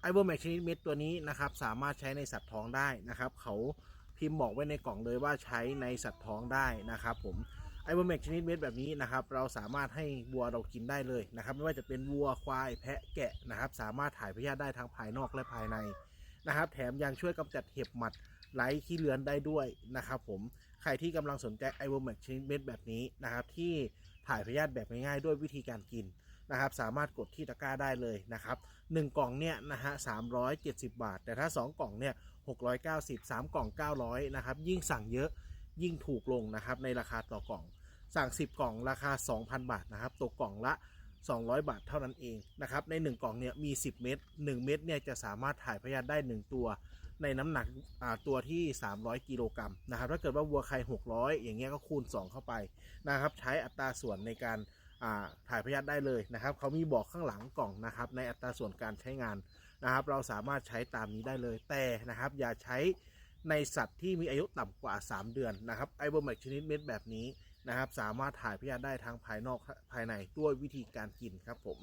ไอเบอร์แมกชนิดเม็ดตัวนี้นะครับสามารถใช้ในสัตว์ท้องได้นะครับเขาพิมพ์บอกไว้ในกล่องเลยว่าใช้ในสัตว์ท้องได้นะครับผมไอเบอร์แมกชนิดเม็ดแบบนี้นะครับเราสามารถให้วัวเรากินได้เลยนะครับไม่ว่าจะเป็นวัวควายแพะแกะนะครับสามารถถ่ายพยาธิได้ทั้งภายนอกและภายในนะครับแถมยังช่วยกำจัดเห็บหมัดไร้ขี้เลือนได้ด้วยนะครับผมใครที่กำลังสนใจไอเบอร์แมกชนิดเม็ดแบบนี้นะครับที่ ถ่ายพยาธิแบบง่ายๆด้วยวิธีการกินนะครับสามารถกดที่ตะกร้าได้เลยนะครับหนึ่งกล่องเนี่ยนะฮะสามร้อยเจ็ดสิบบาท แต่ถ้าสองกล่องเนี่ยหกร้อยเก้าสิบสามกล่องเก้าร้อยนะครับยิ่งสั่งเยอะยิ่งถูกลงนะครับในราคาต่อกล่อง สั่ง 10 กล่องราคา 2,000 บาทนะครับตกกล่องละ 200 บาทเท่านั้นเองนะครับใน 1 กล่องเนี่ยมี 10 เม็ด1เม็ดเนี่ยจะสามารถถ่ายพยาธิได้ 1 ตัว ในน้ำหนักตัวที่ 300 กิโลกรัมนะครับถ้าเกิดว่าวัวใคร600 อย่างเงี้ยก็คูณ 2 เข้าไปนะครับใช้อัตราส่วนในการถ่ายพยาธิได้เลยนะครับเขามีบอกข้างหลังกล่องนะครับในอัตราส่วนการใช้งานนะครับ เราสามารถใช้ตามนี้ได้เลยแต่นะครับอย่าใช้ในสัตว์ที่มีอายุต่ำกว่า 3 เดือนนะครับไอโบแมกชนิดเม็ดแบบนี้ นะครับ สามารถถ่ายพยาธิได้ทั้งภายนอกภายในด้วยวิธีการกินครับผม